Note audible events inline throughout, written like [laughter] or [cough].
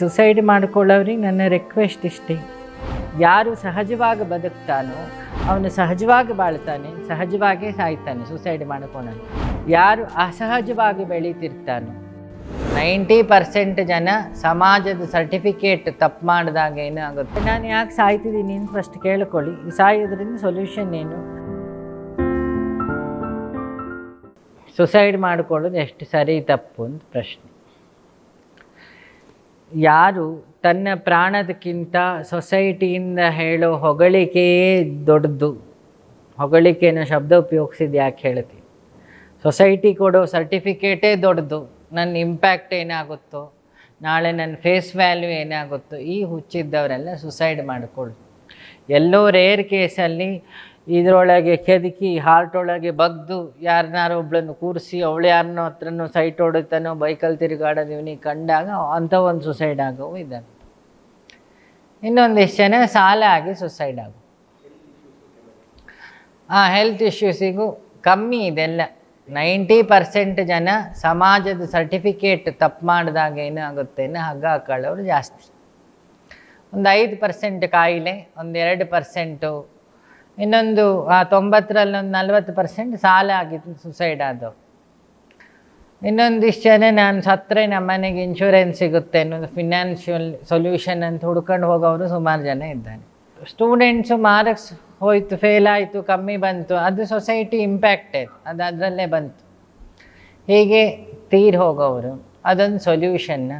Suicide ಮಾಡಿಕೊಳ್ಳೋರಿಗೆ ನನ್ನ request ಇಷ್ಟೇ. ಯಾರು ಸಹಜವಾಗಿ ಬದುಕ್ತಾನೋ ಅವನು ಸಹಜವಾಗಿ ಬಾಳ್ತಾನೆ, ಸಹಜವಾಗೇ ಸಾಯ್ತಾನೆ ಸುಸೈಡ್ ಮಾಡ್ಕೊಳ್ಳೋನು. ಯಾರು ಅಸಹಜವಾಗಿ ಬೆಳೀತಿರ್ತಾನೋ, ನೈಂಟಿ ಪರ್ಸೆಂಟ್ ಜನ ಸಮಾಜದ ಸರ್ಟಿಫಿಕೇಟ್ ತಪ್ಪು ಮಾಡಿದಾಗ ಏನಾಗುತ್ತೆ? ನಾನು ಯಾಕೆ ಸಾಯ್ತಿದ್ದೀನಿ ಅಂತ ಫಸ್ಟ್ ಕೇಳ್ಕೊಳ್ಳಿ. ಸಾಯೋದ್ರಿಂದ ಸೊಲ್ಯೂಷನ್ ಏನು? ಸುಸೈಡ್ ಮಾಡ್ಕೊಳ್ಳೋದು ಎಷ್ಟು ಸರಿ ತಪ್ಪು ಅಂತ ಪ್ರಶ್ನೆ. ಯಾರು ತನ್ನ ಪ್ರಾಣದಕ್ಕಿಂತ ಸೊಸೈಟಿಯಿಂದ ಹೇಳೋ ಹೊಗಳಿಕೆಯೇ ದೊಡ್ಡದು. ಹೊಗಳಿಕೆ ಅನ್ನೋ ಶಬ್ದ ಉಪಯೋಗಿಸಿದ ಯಾಕೆ ಹೇಳ್ತಿ? ಸೊಸೈಟಿ ಕೊಡೋ ಸರ್ಟಿಫಿಕೇಟೇ ದೊಡ್ಡದು. ನನ್ನ ಇಂಪ್ಯಾಕ್ಟ್ ಏನಾಗುತ್ತೋ, ನಾಳೆ ನನ್ನ ಫೇಸ್ ವ್ಯಾಲ್ಯೂ ಏನಾಗುತ್ತೋ, ಈ ಹುಚ್ಚಿದ್ದವರೆಲ್ಲ ಸುಸೈಡ್ ಮಾಡಿಕೊಳ್ಳು ಎಲ್ಲೋ ರೇರ್ ಕೇಸಲ್ಲಿ ಇದರೊಳಗೆ ಕೆದಕಿ ಹಾರ್ಟ್ ಒಳಗೆ ಬಗ್ದು ಯಾರನ್ನಾರು ಒಬ್ಳನ್ನು ಕೂರಿಸಿ, ಅವಳು ಯಾರನ್ನೋ ಹತ್ರನೋ ಸೈಟ್ ಹೊಡುತ್ತಾನೋ ಬೈಕಲ್ಲಿ ತಿರುಗಾಡೋದು ಇವನಿಗೆ ಕಂಡಾಗ ಅಂಥ ಒಂದು ಸುಸೈಡ್ ಆಗೋ ಇದ್ದಾನೆ ಇನ್ನೊಂದಿಷ್ಟು ಜನ ಸಾಲ ಆಗಿ ಸುಸೈಡ್ ಆಗು ಆ ಹೆಲ್ತ್ ಇಶ್ಯೂಸಿಗೂ ಕಮ್ಮಿ ಇದೆಲ್ಲ. ನೈಂಟಿ ಪರ್ಸೆಂಟ್ ಜನ ಸಮಾಜದ ಸರ್ಟಿಫಿಕೇಟ್ ತಪ್ಪು ಮಾಡಿದಾಗ ಏನಾಗುತ್ತೆ ಹಗ್ಗ ಹಾಕೊಳ್ಳೋರು ಜಾಸ್ತಿ. ಒಂದು ಐದು ಪರ್ಸೆಂಟ್ ಕಾಯಿಲೆ ಒಂದೆರಡು ಪರ್ಸೆಂಟು ಇನ್ನೊಂದು, ಆ ತೊಂಬತ್ತರಲ್ಲಿ ಒಂದು ನಲ್ವತ್ತು ಪರ್ಸೆಂಟ್ ಸಾಲ ಆಗಿತ್ತು ಸುಸೈಡ್ ಆದವು ಇನ್ನೊಂದಿಷ್ಟು ಜನ ನಾನು ಸತ್ತರೆ ನಮ್ಮ ಮನೆಗೆ ಇನ್ಶೂರೆನ್ಸ್ ಸಿಗುತ್ತೆ ಅನ್ನೋದು ಫಿನಾನ್ಷಿಯಲ್ ಸೊಲ್ಯೂಷನ್ ಅಂತ ಹುಡ್ಕೊಂಡು ಹೋಗೋರು ಸುಮಾರು ಜನ ಇದ್ದಾನೆ ಸ್ಟೂಡೆಂಟ್ಸು ಮಾರ್ಕ್ಸ್ ಹೋಯ್ತು ಫೇಲ್ ಆಯಿತು, ಕಮ್ಮಿ ಬಂತು, ಅದು ಸೊಸೈಟಿ ಇಂಪ್ಯಾಕ್ಟೆಡ್ ಅದು ಅದರಲ್ಲೇ ಬಂತು. ಹೀಗೆ ತೀರ್ ಹೋಗೋರು, ಅದೊಂದು ಸೊಲ್ಯೂಷನ್ನ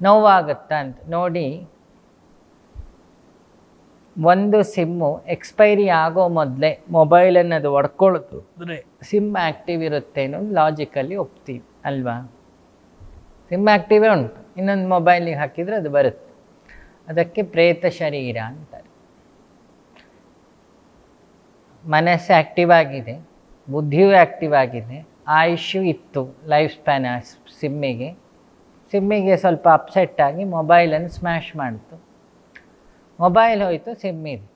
ನೋವಾಗುತ್ತಾ ಅಂತ, ನೋಡಿ ಒಂದು ಸಿಮ್ಮು ಎಕ್ಸ್ಪೈರಿ ಆಗೋ ಮೊದಲೇ ಮೊಬೈಲನ್ನು ಅದು ಒಡ್ಕೊಳ್ಳೋದು ಅಂದರೆ ಸಿಮ್ ಆ್ಯಕ್ಟಿವ್ ಇರುತ್ತೆ ಅನ್ನೋದು ಲಾಜಿಕಲಿ ಒಪ್ತೀವಿ ಅಲ್ವಾ? ಸಿಮ್ ಆ್ಯಕ್ಟಿವೇ ಉಂಟು. ಇನ್ನೊಂದು ಮೊಬೈಲಿಗೆ ಹಾಕಿದರೆ ಅದು ಬರುತ್ತೆ. ಅದಕ್ಕೆ ಪ್ರೇತ ಶರೀರ ಅಂತಾರೆ. ಮನಸ್ಸು ಆ್ಯಕ್ಟಿವ್ ಆಗಿದೆ ಬುದ್ಧಿಯೂ ಆ್ಯಕ್ಟಿವ್ ಆಗಿದೆ ಆಯುಷ್ಯು ಇತ್ತು ಲೈಫ್ ಸ್ಪ್ಯಾನ್ ಸಿಮ್ಮಿಗೆ. ಸಿಮ್ಮಿಗೆ ಸ್ವಲ್ಪ ಅಪ್ಸೆಟ್ ಆಗಿ ಮೊಬೈಲನ್ನು ಸ್ಮ್ಯಾಶ್ ಮಾಡ್ತು. ಮೊಬೈಲ್ ಹೋಯಿತು ಸಿಮ್ ಇದೆ.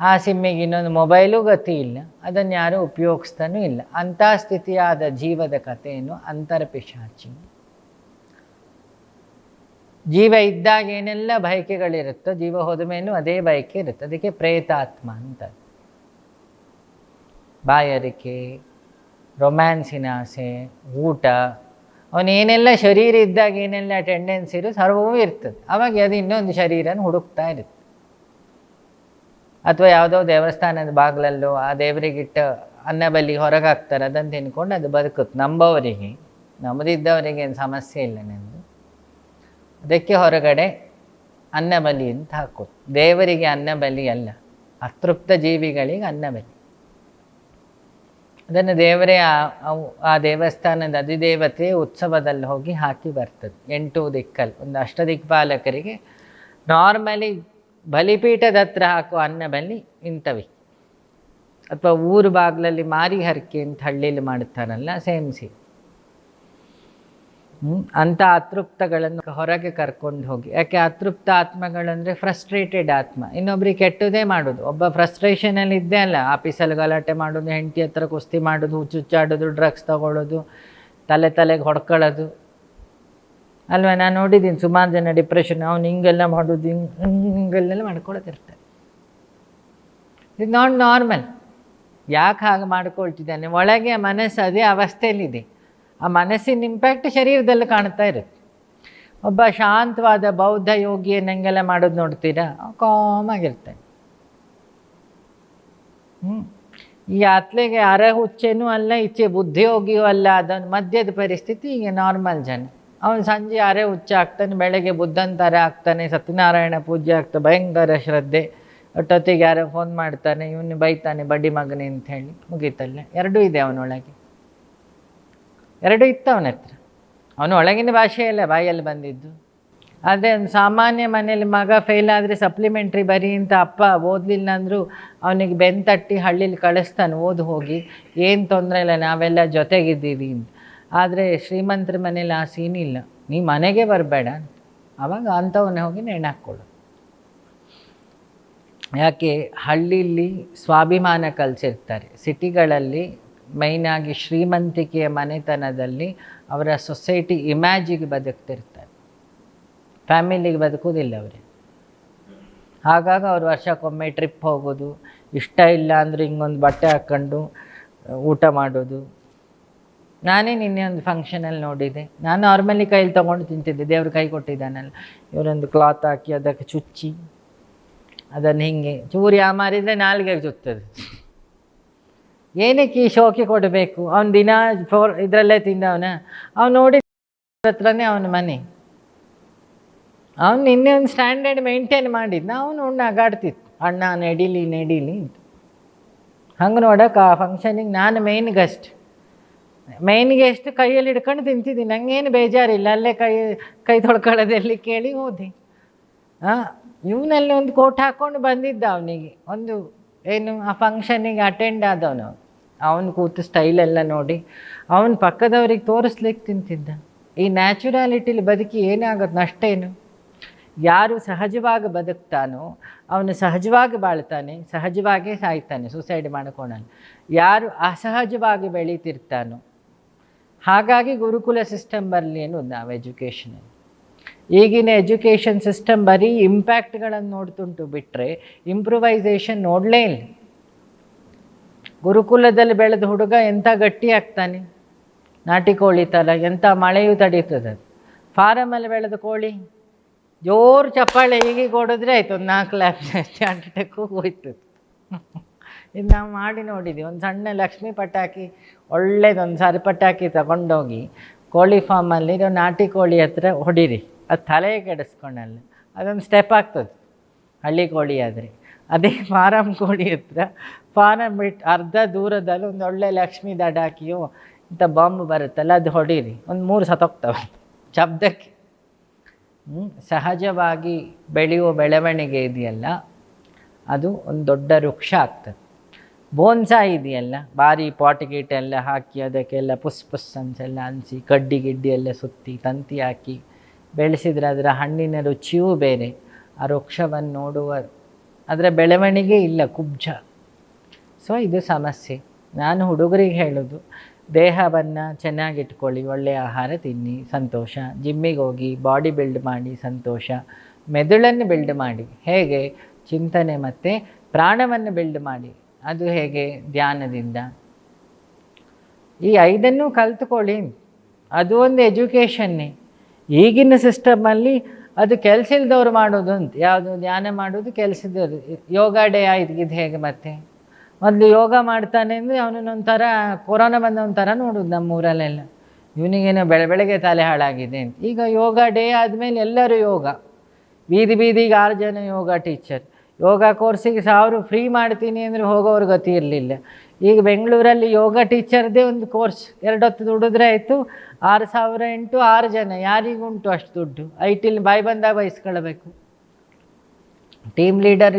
ಆ ಸಿಮ್ಮಿಗೆ ಇನ್ನೊಂದು ಮೊಬೈಲು ಗತಿ ಇಲ್ಲ. ಅದನ್ನು ಯಾರೂ ಉಪಯೋಗಿಸ್ತಾನೂ ಇಲ್ಲ. ಅಂಥ ಸ್ಥಿತಿಯಾದ ಜೀವದ ಕಥೆಯನ್ನು ಅಂತರ ಪಿಶಾಚಿ. ಜೀವ ಇದ್ದಾಗ ಏನೆಲ್ಲ ಬಯಕೆಗಳಿರುತ್ತೋ, ಜೀವ ಹೋದ ಮೇಲೂ ಅದೇ ಬಯಕೆ ಇರುತ್ತೆ. ಅದಕ್ಕೆ ಪ್ರೇತಾತ್ಮ ಅಂತ ಬಾಯಾರಿಕೆ ರೊಮ್ಯಾನ್ಸಿನ ಆಸೆ ಊಟ ಅವನೇನೆಲ್ಲ ಶರೀರ ಇದ್ದಾಗ ಏನೆಲ್ಲ ಟೆಂಡೆನ್ಸಿ ಇರೋ ಸರ್ವವೂ ಇರ್ತದೆ. ಅವಾಗ ಅದು ಇನ್ನೊಂದು ಶರೀರನ ಹುಡುಕ್ತಾ ಇರುತ್ತೆ. ಅಥವಾ ಯಾವುದೋ ದೇವಸ್ಥಾನದ ಬಾಗಿಲಲ್ಲೋ ಆ ದೇವರಿಗಿಟ್ಟ ಅನ್ನ ಬಲಿ ಹೊರಗೆ ಹಾಕ್ತಾರೆ, ಅದನ್ನು ತಿನ್ಕೊಂಡು ಅದು ಬದುಕುತ್ತೆ. ನಂಬವರಿಗೆ, ನಮ್ಮದಿದ್ದವರಿಗೆ ಏನು ಸಮಸ್ಯೆ ಇಲ್ಲ ನಂದು. ಅದಕ್ಕೆ ಹೊರಗಡೆ ಅನ್ನ ಬಲಿ ಅಂತ ಹಾಕೋದು ದೇವರಿಗೆ ಅನ್ನ ಬಲಿ ಅಲ್ಲ, ಅತೃಪ್ತ ಜೀವಿಗಳಿಗೆ ಅನ್ನ ಬಲಿ. ಅದನ್ನು ದೇವರೇ ಆ- ದೇವಸ್ಥಾನದ ಅಧಿದೇವತೆ ಉತ್ಸವದಲ್ಲಿ ಹೋಗಿ ಹಾಕಿ ಬರ್ತದೆ. ಎಂಟು ದಿಕ್ಕಲ್ಲಿ. ಒಂದು ಅಷ್ಟದಿಕ್ಪಾಲಕರಿಗೆ ನಾರ್ಮಲಿ ಬಲಿಪೀಠದ ಹತ್ರ ಹಾಕುವ ಅನ್ನ ಬಲಿ ಇಂಥವಿ. ಅಥವಾ ಊರು ಬಾಗಿಲಲ್ಲಿ ಮಾರಿ ಹರಕೆ ಅಂತ ಹಳ್ಳಿಯಲ್ಲಿ ಮಾಡ್ತಾರಲ್ಲ ಸೇಮ್ ಸಿ? ಅಂಥ ಅತೃಪ್ತಗಳನ್ನು ಹೊರಗೆ ಕರ್ಕೊಂಡು ಹೋಗಿ. ಯಾಕೆ ಅತೃಪ್ತ ಆತ್ಮಗಳಂದರೆ ಫ್ರಸ್ಟ್ರೇಟೆಡ್ ಆತ್ಮ. ಇನ್ನೊಬ್ರಿಗೆ ಕೆಟ್ಟದೇ ಮಾಡೋದು. ಒಬ್ಬ ಫ್ರಸ್ಟ್ರೇಷನಲ್ಲಿ ಇದ್ದೇ ಅಲ್ಲ. ಆಫೀಸಲ್ಲಿ ಗಲಾಟೆ ಮಾಡೋದು, ಹೆಂಡತಿ ಹತ್ರ ಕುಸ್ತಿ ಮಾಡೋದು, ಹುಚ್ಚುಚ್ಚಾಡೋದು ಡ್ರಗ್ಸ್ ತಗೊಳ್ಳೋದು ತಲೆ ತಲೆಗೆ ಹೊಡ್ಕೊಳ್ಳೋದು. ಅಲ್ವಾ? ನಾನು ನೋಡಿದ್ದೀನಿ ಸುಮಾರು ಜನ ಡಿಪ್ರೆಷನ್ ಅವ್ನು ಹಿಂಗೆಲ್ಲ ಮಾಡೋದು, ಹಿಂಗೆ, ಹಿಂಗೆಲ್ಲ ಮಾಡ್ಕೊಳ್ಳೋದಿರ್ತಾರೆ ಇದು ನಾಟ್ ನಾರ್ಮಲ್ ಯಾಕೆ ಹಾಗೆ ಮಾಡ್ಕೊಳ್ತಿದ್ದಾನೆ? ಒಳಗೆ ಮನಸ್ಸು ಅದೇ ಅವಸ್ಥೆಯಲ್ಲಿದೆ. ಆ ಮನಸ್ಸಿನ ಇಂಪ್ಯಾಕ್ಟ್ ಶರೀರದಲ್ಲಿ ಕಾಣ್ತಾ ಇರುತ್ತೆ. ಒಬ್ಬ ಶಾಂತವಾದ ಬೌದ್ಧ ಯೋಗಿ ನಂಗೆಲ್ಲ ಮಾಡೋದು ನೋಡ್ತೀರಾ? ಕಾಮಾಗಿರ್ತಾನೆ ಹ್ಞೂ ಈ ಅತ್ಲೆಗೆ ಅರೆ ಹುಚ್ಚೆನೂ ಅಲ್ಲ, ಈಚೆ ಬುದ್ಧಿಯೋಗಿಯೂ ಅಲ್ಲ, ಅದೊಂದು ಮಧ್ಯದ ಪರಿಸ್ಥಿತಿ ಈಗ ನಾರ್ಮಲ್ ಜನ. ಅವನು ಸಂಜೆ ಅರೆ ಹುಚ್ಚ ಆಗ್ತಾನೆ, ಬೆಳಗ್ಗೆ ಬುದ್ಧನ ಆಗ್ತಾನೆ, ಸತ್ಯನಾರಾಯಣ ಪೂಜೆ ಆಗ್ತಾ, ಭಯಂಕರ ಶ್ರದ್ಧೆ. ಒಟ್ಟೊತ್ತಿಗೆ ಯಾರೋ ಫೋನ್ ಮಾಡ್ತಾನೆ, ಇವನು ಬೈತಾನೆ, ಬಡ್ಡಿ ಮಗನೇ ಅಂತ ಹೇಳಿ ಮುಗೀತಲ್ಲ. ಎರಡೂ ಇದೆ ಅವನೊಳಗೆ. ಎರಡೂ ಇತ್ತು ಅವನ ಹತ್ರ. ಅವನು ಒಳಗಿನ ಭಾಷೆಯಲ್ಲ ಬಾಯಲ್ಲಿ ಬಂದಿದ್ದು. ಆದರೆ ಸಾಮಾನ್ಯ ಮನೇಲಿ ಮಗ ಫೇಲ್ ಆದರೆ ಸಪ್ಲಿಮೆಂಟ್ರಿ ಬರೀ ಅಂತ ಅಪ್ಪ ಓದಲಿಲ್ಲ ಅಂದರೂ ಅವನಿಗೆ ಬೆನ್ ತಟ್ಟಿ ಹಳ್ಳಿಲಿ ಕಳಿಸ್ತಾನೆ, ಓದಿ ಹೋಗಿ. ಏನು ತೊಂದರೆ ಇಲ್ಲ, ನಾವೆಲ್ಲ ಜೊತೆಗಿದ್ದೀವಿ ಅಂತ. ಆದರೆ ಶ್ರೀಮಂತರ ಮನೇಲಿ ಆ ಸೀನ್ ಇಲ್ಲ. ನೀ ಮನೆಗೆ ಬರಬೇಡ ಆವಾಗ ಅಂಥವನ್ನೇ ಹೋಗಿ ನೇಣಾಕ್ಕೊಳ್ಳು ಯಾಕೆ, ಹಳ್ಳಿಲಿ ಸ್ವಾಭಿಮಾನ ಕಲಿಸಿರ್ತಾರೆ. ಸಿಟಿಗಳಲ್ಲಿ ಮೈನಾಗಿ ಶ್ರೀಮಂತಿಕೆಯ ಮನೆತನದಲ್ಲಿ ಅವರ ಸೊಸೈಟಿ ಇಮ್ಯಾಜಿಗೆ ಬದುಕ್ತಿರ್ತಾರೆ. ಫ್ಯಾಮಿಲಿಗೆ ಬದುಕೋದಿಲ್ಲ ಅವರು. ಹಾಗಾಗಿ ಅವ್ರು ವರ್ಷಕ್ಕೊಮ್ಮೆ ಟ್ರಿಪ್ ಹೋಗೋದು, ಇಷ್ಟ ಇಲ್ಲ ಅಂದರೆ ಹಿಂಗೊಂದು ಬಟ್ಟೆ ಹಾಕ್ಕೊಂಡು ಊಟ ಮಾಡೋದು. ನಾನೇ ನಿನ್ನೆ ಒಂದು ಫಂಕ್ಷನಲ್ಲಿ ನೋಡಿದೆ. ನಾನು ನಾರ್ಮಲಿ ಕೈಲಿ ತೊಗೊಂಡು ತಿಂತಿದ್ದೆ. ದೇವ್ರ ಕೈ ಕೊಟ್ಟಿದ್ದಾನಲ್ಲ. ಇವರೊಂದು ಕ್ಲಾತ್ ಹಾಕಿ ಅದಕ್ಕೆ ಚುಚ್ಚಿ, ಅದನ್ನು ಹಿಂಗೆ ಚೂರಿ ಆ ಮಾರಿದರೆ ನಾಲ್ಗೆ ಚುತ್ತದೆ. ಏನಕ್ಕೆ ಈ ಶೋಕಿ ಕೊಡಬೇಕು? ಅವ್ನು ದಿನ ಫೋರ್ ಇದರಲ್ಲೇ ತಿಂದವನ? ಅವ್ನು ನೋಡಿ ಹತ್ರನೇ ಅವನ ಮನೆ. ಅವನು ನಿನ್ನೆ ಒಂದು ಸ್ಟ್ಯಾಂಡರ್ಡ್ ಮೇಂಟೈನ್ ಮಾಡಿದ್ನ, ಅವನು ಉಣ್ಣ ಅಣ್ಣ, ನಡೀಲಿ ನಡೀಲಿ ಅಂತ. ಹಂಗೆ ನೋಡೋಕೆ ಆ ಫಂಕ್ಷನಿಗೆ ನಾನು ಮೇನ್ ಗೆಸ್ಟ್ ಮೇನ್ ಗೆಸ್ಟ್ ಕೈಯಲ್ಲಿ ಹಿಡ್ಕೊಂಡು ತಿಂತಿದ್ದೀನಿ. ನಂಗೇನು ಬೇಜಾರಿಲ್ಲ. ಅಲ್ಲೇ ಕೈ ಕೈ ತೊಳ್ಕೊಳ್ಳೋದೆಲ್ಲಿ ಕೇಳಿ ಹೋದೆ. ಹಾಂ ಇವನಲ್ಲಿ ಒಂದು ಕೋಟ್ ಹಾಕ್ಕೊಂಡು ಬಂದಿದ್ದ ಅವನಿಗೆ. ಒಂದು ಏನು, ಆ ಫಂಕ್ಷನಿಗೆ ಅಟೆಂಡ್ ಆದವನು. ಅವನು ಕೂತು ಸ್ಟೈಲೆಲ್ಲ ನೋಡಿ, ಅವನ ಪಕ್ಕದವ್ರಿಗೆ ತೋರಿಸ್ಲಿಕ್ಕೆ ತಿಂತಿದ್ದ. ಈ ನ್ಯಾಚುರಾಲಿಟಿಲಿ ಬದುಕಿ ಏನಾಗೋದು ನಷ್ಟೇನು? ಯಾರು ಸಹಜವಾಗಿ ಬದುಕ್ತಾನೋ, ಅವನು ಸಹಜವಾಗಿ ಬಾಳ್ತಾನೆ, ಸಹಜವಾಗೇ ಸಾಯ್ತಾನೆ ಸೂಸೈಡ್ ಮಾಡ್ಕೊಳ್ಳೋಣ ಯಾರು ಅಸಹಜವಾಗಿ ಬೆಳೀತಿರ್ತಾನೋ. ಹಾಗಾಗಿ ಗುರುಕುಲ ಸಿಸ್ಟಮ್ ಬರಲಿ ಅನ್ನೋದು ನಾವು ಎಜುಕೇಷನಲ್ಲಿ ಈಗಿನ ಎಜುಕೇಷನ್ ಸಿಸ್ಟಮ್ ಬರೀ ಇಂಪ್ಯಾಕ್ಟ್ಗಳನ್ನು ನೋಡ್ತುಂಟು ಬಿಟ್ಟರೆ ಇಂಪ್ರೂವೈಸೇಷನ್ ನೋಡಲೇ ಇಲ್ಲ. ಗುರುಕುಲದಲ್ಲಿ ಬೆಳೆದ ಹುಡುಗ ಎಂಥ ಗಟ್ಟಿ ಆಗ್ತಾನೆ? ನಾಟಿ ಕೋಳಿ ಥರ ಎಂಥ ಮಳೆಯೂ ತಡೀತದೆ? ಫಾರಮಲ್ಲಿ ಬೆಳೆದ ಕೋಳಿ? ಜೋರು ಚಪ್ಪಾಳೆ ಹೀಗೆ ಕೊಡಿದ್ರೆ ಆಯಿತು, ಒಂದು ನಾಲ್ಕು ಲಕ್ಷ ಹಾರ್ಟ್ ಹೋಯ್ತು ಇದು ನಾವು ಮಾಡಿ ನೋಡಿದ್ವಿ, ಒಂದು ಸಣ್ಣ ಲಕ್ಷ್ಮಿ ಪಟಾಕಿ, ಒಳ್ಳೇದೊಂದು ಸರಿ ಪಟಾಕಿ ತಗೊಂಡೋಗಿ ಕೋಳಿ ಫಾರ್ಮಲ್ಲಿ ನಾಟಿ ಕೋಳಿ ಹತ್ರ ಹೊಡೀರಿ. ಅದು ತಲೆ ಕೆಡಿಸ್ಕೊಂಡಲ್ಲ, ಅದೊಂದು ಸ್ಟೆಪ್ ಆಗ್ತದೆ. ಹಳ್ಳಿ ಕೋಳಿ ಆದರೆ. ಅದೇ [laughs] ಫಾರಂ ಕೋಳಿ ಹತ್ರ ಫಾರಮ್ ಬಿಟ್ಟು ಅರ್ಧ ದೂರದಲ್ಲಿ ಒಂದು ಒಳ್ಳೆ ಲಕ್ಷ್ಮೀ ದಡಾಕಿಯೋ ಇಂಥ ಬಾಂಬ್ ಬರುತ್ತಲ್ಲ, ಅದು ಹೊಡೀರಿ. ಒಂದು ಮೂರು ಸತೋಗ್ತವೆ ಶಬ್ದಕ್ಕೆ. ಸಹಜವಾಗಿ ಬೆಳೆಯುವ ಬೆಳವಣಿಗೆ ಇದೆಯಲ್ಲ, ಅದು ಒಂದು ದೊಡ್ಡ ವೃಕ್ಷ ಆಗ್ತದೆ. ಬೋನ್ಸಾ ಇದೆಯಲ್ಲ, ಭಾರಿ ಪಾಟ್ ಗೀಟ್ ಎಲ್ಲ ಹಾಕಿ ಅದಕ್ಕೆಲ್ಲ ಪುಸ್ ಪುಸ್ ಅನ್ಸೆಲ್ಲ ಅನಿಸಿ ಕಡ್ಡಿ ಗಿಡ್ಡಿ ಎಲ್ಲ ಸುತ್ತಿ, ತಂತಿ ಹಾಕಿ ಬೆಳೆಸಿದರೆ ಅದರ ಹಣ್ಣಿನ ರುಚಿಯೂ ಬೇರೆ. ಆ ವೃಕ್ಷವನ್ನು ನೋಡುವ ಅದರ ಬೆಳವಣಿಗೆ ಇಲ್ಲ ಕುಬ್ಜ. ಸೊ ಇದು ಸಮಸ್ಯೆ. ನಾನು ಹುಡುಗರಿಗೆ ಹೇಳೋದು, ದೇಹವನ್ನು ಚೆನ್ನಾಗಿಟ್ಕೊಳ್ಳಿ ಒಳ್ಳೆಯ ಆಹಾರ ತಿನ್ನಿ, ಸಂತೋಷ. ಜಿಮ್ಮಿಗೆ ಹೋಗಿ ಬಾಡಿ ಬಿಲ್ಡ್ ಮಾಡಿ, ಸಂತೋಷ. ಮೆದುಳನ್ನು ಬಿಲ್ಡ್ ಮಾಡಿ. ಹೇಗೆ? ಚಿಂತನೆ ಮತ್ತು ಪ್ರಾಣವನ್ನು ಬಿಲ್ಡ್ ಮಾಡಿ. ಅದು ಹೇಗೆ? ಧ್ಯಾನದಿಂದ. ಈ ಐದನ್ನು ಕಲ್ತ್ಕೊಳ್ಳಿ. ಅದು ಒಂದು ಎಜುಕೇಷನ್ನೇ ಈಗಿನ ಸಿಸ್ಟಮಲ್ಲಿ ಅದು ಕೆಲಸ ಇಲ್ದವ್ರು ಮಾಡೋದು ಅಂತ. ಯಾವುದು ಧ್ಯಾನ ಮಾಡೋದು ಕೆಲಸದವ್ರು ಯೋಗ ಡೇ ಆಯ್ತು ಇದು ಹೇಗೆ ಮತ್ತೆ? ಮೊದಲು ಯೋಗ ಮಾಡ್ತಾನೆ ಅಂದರೆ ಅವನೊಂಥರ ಕೊರೋನಾ ಬಂದ ಒಂಥರ ನೋಡೋದು ನಮ್ಮೂರಲ್ಲೆಲ್ಲ. ಇವನಿಗೇನೋ ಬೆಳೆ ಬೆಳಗ್ಗೆ ತಲೆ ಹಾಳಾಗಿದೆ ಅಂತ. ಈಗ ಯೋಗ ಡೇ ಆದಮೇಲೆ ಎಲ್ಲರೂ ಯೋಗ. ಬೀದಿ ಬೀದಿಗೆ ಆರು ಜನ ಯೋಗ ಟೀಚರ್ ಯೋಗ ಕೋರ್ಸಿಗೆ ಸಾವಿರ ಫ್ರೀ ಮಾಡ್ತೀನಿ ಅಂದರೆ ಹೋಗೋರು ಗತಿ ಇರಲಿಲ್ಲ. ಈಗ ಬೆಂಗಳೂರಲ್ಲಿ ಯೋಗ ಟೀಚರ್ದೇ ಒಂದು ಕೋರ್ಸ್ ಎರಡು ಹೊತ್ತು ದುಡಿದ್ರೆ ಆಯಿತು, ಆರು ಸಾವಿರ ಎಂಟು ಆರು ಜನ ಯಾರಿಗುಂಟು ಅಷ್ಟು ದುಡ್ಡು. ಐ ಟಿಲಿ ಬಾಯಿ ಬಂದಾಗ ಬಯಸ್ಕೊಳ್ಬೇಕು. ಟೀಮ್ ಲೀಡರ್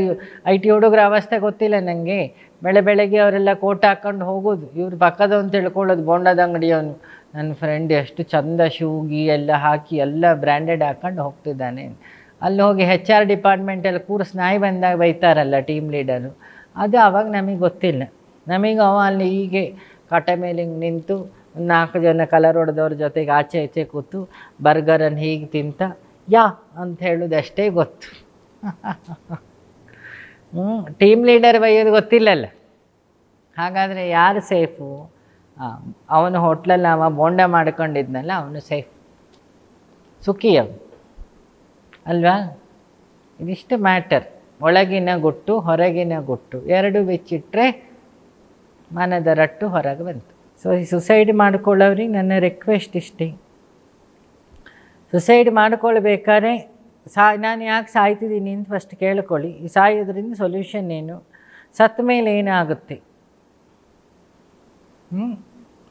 ಐ ಟಿ ಹುಡುಗರ ಅವಸ್ಥೆ ಗೊತ್ತಿಲ್ಲ ನನಗೆ ಬೆಳೆ ಬೆಳಗ್ಗೆ ಅವರೆಲ್ಲ ಕೋಟ್ ಹಾಕ್ಕೊಂಡು ಹೋಗೋದು. ಇವ್ರು ಅಂತ ತಿಳ್ಕೊಳ್ಳೋದು, ಬೋಂಡದ ಅಂಗಡಿಯವನು. ನನ್ನ ಫ್ರೆಂಡ್ ಎಷ್ಟು ಚಂದ ಶೂಗಿ ಎಲ್ಲ ಹಾಕಿ ಎಲ್ಲ ಬ್ರ್ಯಾಂಡೆಡ್ ಹಾಕ್ಕೊಂಡು ಹೋಗ್ತಿದ್ದಾನೆ ಅಲ್ಲಿ ಹೋಗಿ ಹೆಚ್ ಆರ್ ಡಿಪಾರ್ಟ್ಮೆಂಟಲ್ಲಿ ಕೂರ್ಸ್ ನಾಯಿ ಬಂದಾಗ ಬೈತಾರಲ್ಲ ಟೀಮ್ ಲೀಡರು ಅದು ಆವಾಗ ನಮಗೆ ಗೊತ್ತಿಲ್ಲ. ನಮಗೆ ಅವ ಅಲ್ಲಿ ಹೀಗೆ ಕಟ್ಟೆ ಮೇಲೆ ನಿಂತು ನಾಲ್ಕು ಜನ ಕಲರ್ ಹೊಡೆದವ್ರ ಜೊತೆಗೆ ಆಚೆ ಈಚೆ ಕೂತು ಬರ್ಗರನ್ನು ಹೀಗೆ ತಿಂತ, ಯಾ ಅಂತ ಹೇಳೋದಷ್ಟೇ ಗೊತ್ತು. ಹ್ಞೂ ಟೀಮ್ ಲೀಡರ್ ಬೈಯೋದು ಗೊತ್ತಿಲ್ಲಲ್ಲ. ಹಾಗಾದರೆ ಯಾರು ಸೇಫು ಅವನು ಹೋಟ್ಲಲ್ಲಿ ಅವ ಬೋಂಡ ಮಾಡ್ಕೊಂಡಿದ್ನಲ್ಲ, ಅವನು ಸೇಫ್ ಸುಖಿ ಅವನು ಅಲ್ವಾ? ಇದಿಷ್ಟು ಮ್ಯಾಟರ್. ಒಳಗಿನ ಗುಟ್ಟು, ಹೊರಗಿನ ಗುಟ್ಟು. ಎರಡು ಬಿಚ್ಚಿಟ್ರೆ ಮನದ ರಟ್ಟು ಹೊರಗೆ ಬಂತು. ಸೊ ಈ ಸುಸೈಡ್ ಮಾಡ್ಕೊಳ್ಳೋರಿಗೆ ನನ್ನ ರಿಕ್ವೆಸ್ಟ್ ಇಷ್ಟೇ. ಸುಸೈಡ್ ಮಾಡ್ಕೊಳ್ಬೇಕಾದ್ರೆ ಸಾ, ನಾನು ಯಾಕೆ ಸಾಯ್ತಿದ್ದೀನಿ ಅಂತ ಫಸ್ಟ್ ಕೇಳ್ಕೊಳ್ಳಿ. ಈ ಸಾಯೋದ್ರಿಂದ ಸೊಲ್ಯೂಷನ್ ಏನು? ಸತ್ತ ಮೇಲೆ ಏನಾಗುತ್ತೆ? ಹ್ಞೂ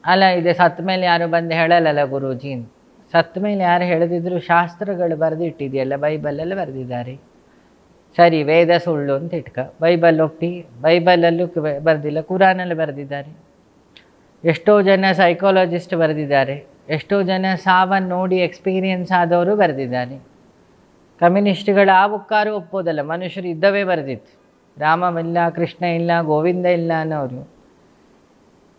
ಅಲ್ಲ, ಇದೆ ಸತ್ತ ಮೇಲೆ ಯಾರು ಬಂದು ಹೇಳಲ್ಲಲ್ಲ ಗುರೂಜಿ ಅಂತ. ಸತ್ತ ಮೇಲೆ ಯಾರು ಹೇಳದಿದ್ರು ಶಾಸ್ತ್ರಗಳು ಬರೆದಿಟ್ಟಿದೆಯಲ್ಲ, ಬೈಬಲಲ್ಲಿ ಬರೆದಿದ್ದಾರೆ. ಸರಿ, ವೇದ ಸುಳ್ಳು ಅಂತ ಇಟ್ಕ. ಬೈಬಲ್ ಒಪ್ಪಿ ಬೈಬಲಲ್ಲೂ ಬರೆದಿಲ್ಲ, ಕುರಾನಲ್ಲಿ ಬರೆದಿದ್ದಾರೆ. ಎಷ್ಟೋ ಜನ ಸೈಕಾಲಜಿಸ್ಟ್ ಬರೆದಿದ್ದಾರೆ. ಎಷ್ಟೋ ಜನ ಸಾವನ್ನು ನೋಡಿ ಎಕ್ಸ್ಪೀರಿಯನ್ಸ್ ಆದವರು ಬರೆದಿದ್ದಾರೆ. ಕಮ್ಯುನಿಸ್ಟ್ಗಳು ಆ ಬುಕ್ಕಾರು ಒಪ್ಪೋದಲ್ಲ, ಮನುಷ್ಯರು ಇದ್ದವೇ ಬರೆದಿತ್ತು. ರಾಮ ಇಲ್ಲ, ಕೃಷ್ಣ ಇಲ್ಲ, ಗೋವಿಂದ ಇಲ್ಲ ಅನ್ನೋರು.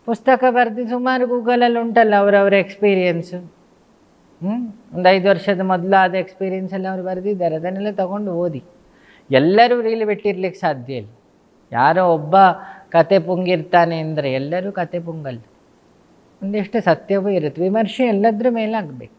ಪುಸ್ತಕ ಬರೆದು ಸುಮಾರು ಗೂಗಲಲ್ಲಿ ಉಂಟಲ್ಲ ಅವರವರ ಎಕ್ಸ್ಪೀರಿಯನ್ಸು ಹ್ಞೂ ಒಂದು ಐದು ವರ್ಷದ ಮೊದಲಾದ ಎಕ್ಸ್ಪೀರಿಯನ್ಸ್ ಎಲ್ಲ ಅವರು ಬರೆದಿದ್ದಾರೆ, ಅದನ್ನೆಲ್ಲ ತಗೊಂಡು ಓದಿ. ಎಲ್ಲರೂ ರೀಲ್ ಬಿಟ್ಟಿರ್ಲಿಕ್ಕೆ ಸಾಧ್ಯ ಇಲ್ಲ. ಯಾರೋ ಒಬ್ಬ ಕತೆ ಪುಂಗಿರ್ತಾನೆ ಅಂದರೆ ಎಲ್ಲರೂ ಕತೆ ಪುಂಗಲ್ಲ ಒಂದಿಷ್ಟು ಸತ್ಯವೂ ಇರುತ್ತೆ. ವಿಮರ್ಶೆ ಎಲ್ಲದ್ರ ಮೇಲೆ ಆಗಬೇಕು